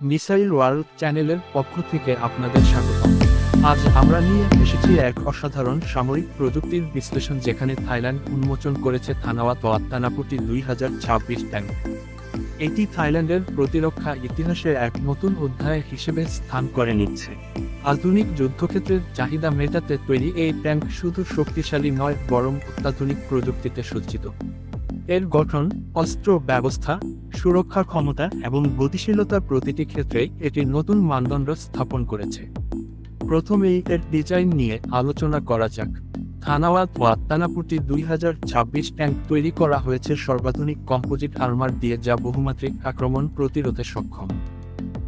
Missile world চ্যানেলের পক্ষ থেকে আপনাদের স্বাগত। আজ আমরা নিয়ে এসেছি এক অসাধারণ সামরিক প্রযুক্তির বিশ্লেষণ যেখানে থাইল্যান্ড উন্মোচন করেছে থানাওয়াত ওয়াত্তানাপুটি দুই হাজার ছাব্বিশ ট্যাঙ্ক এটি থাইল্যান্ডের প্রতিরক্ষা ইতিহাসে এক নতুন অধ্যায় হিসেবে স্থান করে নিচ্ছে। আধুনিক যুদ্ধক্ষেত্রের চাহিদা মেটাতে তৈরি এই ট্যাঙ্ক শুধু শক্তিশালী নয়, বরং অত্যাধুনিক প্রযুক্তিতে সজ্জিত। এর গঠন, অস্ত্র ব্যবস্থা সুরক্ষা ক্ষমতা এবং গতিশীলতার প্রতিটি ক্ষেত্রে এটি নতুন মানদণ্ড স্থাপন করেছে। প্রথমেই এর ডিজাইন নিয়ে আলোচনা করা যাক। থানাওয়াত ওয়াত্তানাপুটি দুই হাজার ছাব্বিশ ট্যাঙ্ক তৈরি করা হয়েছে সর্বাধুনিক কম্পোজিট আর্মার দিয়ে যা বহুমাত্রিক আক্রমণ প্রতিরোধে সক্ষম।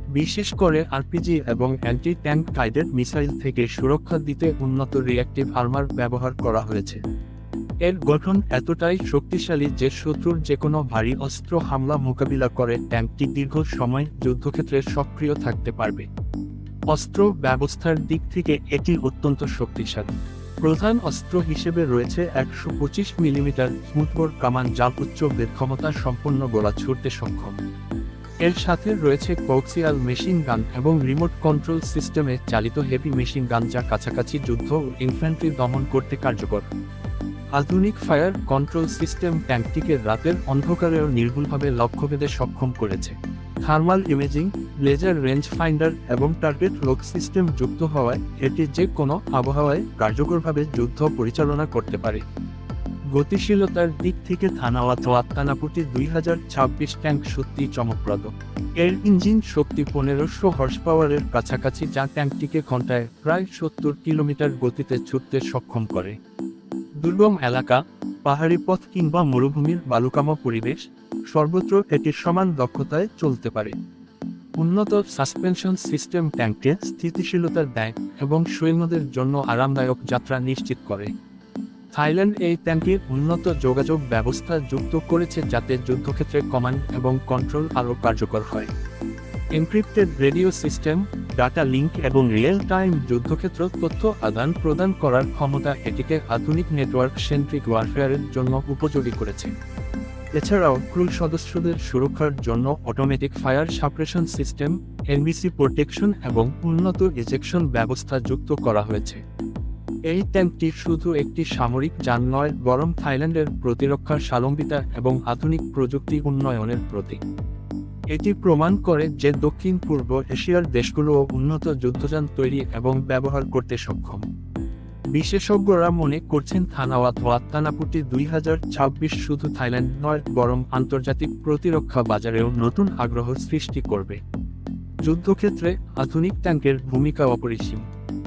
বিশেষ করে আরপিজি এবং অ্যান্টি ট্যাঙ্ক গাইডেড মিসাইল থেকে সুরক্ষা দিতে উন্নত রিঅ্যাক্টিভ আর্মার ব্যবহার করা হয়েছে। এর গঠন এতটাই শক্তিশালী যে শত্রুর যে কোনো ভারী অস্ত্র হামলা মোকাবিলা করে ট্যাঙ্কটি দীর্ঘ সময় যুদ্ধক্ষেত্রে সক্রিয় থাকতে পারবে। অস্ত্র ব্যবস্থার দিক থেকে এটি অত্যন্ত শক্তিশালী। প্রধান অস্ত্র হিসেবে রয়েছে একশো পঁচিশ মিলিমিটার স্মুথবোর কামান যা উচ্চ বেদ ক্ষমতা সম্পন্ন গোলা ছুটতে সক্ষম। এর সাথে রয়েছে কক্সিয়াল মেশিন গান এবং রিমোট কন্ট্রোল সিস্টেমে চালিত হেভি মেশিন গান যা কাছাকাছি যুদ্ধ ও ইনফ্যান্ট্রি দমন করতে কার্যকর। আধুনিক ফায়ার কন্ট্রোল সিস্টেম ট্যাঙ্কটিকে রাতের অন্ধকারেও নির্ভুলভাবে লক্ষ্যভেদে সক্ষম করেছে। Thermal imaging, laser range finder এবং টার্গেট লক সিস্টেম যুক্ত হওয়ায় এটি যে কোনো আবহাওয়ায় কার্যকরভাবে যুদ্ধ পরিচালনা করতে পারে। গতিশীলতার দিক থেকে থানাওয়াত আত্মানাপুটি দুই হাজার ছাব্বিশ ট্যাঙ্ক সত্যি চমকপ্রদ। এর ইঞ্জিন শক্তি পনেরোশো হর্স পাওয়ারের কাছাকাছি, যা ট্যাঙ্কটিকে ঘন্টায় প্রায় সত্তর কিলোমিটার গতিতে ছুটতে সক্ষম করে। দুর্গম এলাকা, পাহাড়ি পথ কিংবা মরুভূমির বালুকামা পরিবেশ সর্বত্র এটি সমান দক্ষতায় চলতে পারে। উন্নত সাসপেনশন সিস্টেম ট্যাঙ্কে স্থিতিশীলতা দেয় এবং সৈন্যদের জন্য আরামদায়ক যাত্রা নিশ্চিত করে। থাইল্যান্ড এই ট্যাঙ্কির উন্নত যোগাযোগ ব্যবস্থা যুক্ত করেছে যাতে যুদ্ধক্ষেত্রে কমান্ড এবং কন্ট্রোল আরও কার্যকর হয়। Encrypted radio system data link এবং রিয়েল টাইম যুদ্ধক্ষেত্র তথ্য আদান প্রদান করার ক্ষমতা এটিকে আধুনিক নেটওয়ার্ক সেন্ট্রিক ওয়ারফেয়ারের জন্য উপযোগী করেছে। এছাড়াও ক্রু সদস্যদের সুরক্ষার জন্য automatic fire suppression system NBC protection এবং উন্নত ইজেকশন ব্যবস্থা যুক্ত করা হয়েছে। এই ট্যাঙ্কটি শুধু একটি সামরিক যান নয়, বরং থাইল্যান্ডের প্রতিরক্ষার সালম্বিতা এবং আধুনিক প্রযুক্তি উন্নয়নের প্রতীক। এটি প্রমাণ করে যে দক্ষিণ, পূর্ব এশিয়ার দেশগুলোও উন্নত যুদ্ধযান তৈরি এবং ব্যবহার করতে সক্ষম। বিশেষজ্ঞরা মনে করছেন থানাওয়াত ওয়াত্তানাপুটি দুই হাজার ছাব্বিশ শুধু থাইল্যান্ড নয়, বরং আন্তর্জাতিক প্রতিরক্ষা বাজারেও নতুন আগ্রহ সৃষ্টি করবে। যুদ্ধক্ষেত্রে আধুনিক ট্যাঙ্কের ভূমিকা অপরিসীম।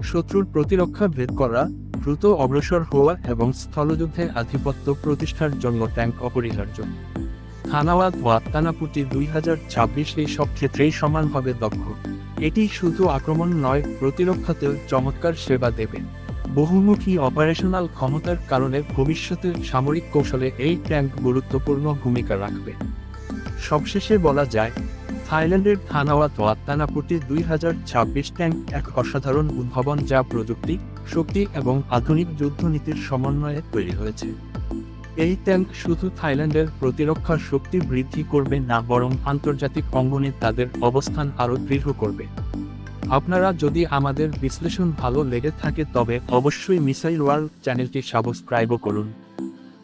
শত্রুর প্রতিরক্ষা ভেদ করা, দ্রুত অগ্রসর হওয়া এবং স্থলযুদ্ধে আধিপত্য প্রতিষ্ঠার জন্য ট্যাঙ্ক অপরিহার্য। থানাওয়াত ওয়াত্তানাপুটি দুই হাজার ছাব্বিশ সব ক্ষেত্রেই সমানভাবে দক্ষ। এটি শুধু আক্রমণ নয়, প্রতিরক্ষাতেও চমৎকার সেবা দেবে। বহুমুখী অপারেশনাল ক্ষমতার কারণে ভবিষ্যতের সামরিক কৌশলে এই ট্যাঙ্ক গুরুত্বপূর্ণ ভূমিকা রাখবে। সবশেষে বলা যায়, থাইল্যান্ডের থানাওয়াত ওয়াত্তানাপুটি দুই হাজার ছাব্বিশ ট্যাঙ্ক এক অসাধারণ উদ্ভাবন যা প্রযুক্তি, শক্তি এবং আধুনিক যুদ্ধনীতির সমন্বয়ে তৈরি হয়েছে। এই ট্যাঙ্ক শুধু থাইল্যান্ডের প্রতিরক্ষার শক্তি বৃদ্ধি করবে না, বরং আন্তর্জাতিক অঙ্গনে তাদের অবস্থান আরও দৃঢ় করবে। আপনারা যদি আমাদের বিশ্লেষণ ভালো লেগে থাকে তবে অবশ্যই মিসাইল ওয়ার্ল্ড চ্যানেলটি সাবস্ক্রাইবও করুন।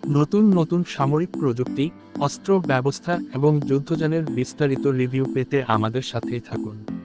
নতুন নতুন সামরিক প্রযুক্তি, অস্ত্র ব্যবস্থা এবং যুদ্ধযানের বিস্তারিত রিভিউ পেতে আমাদের সাথেই থাকুন।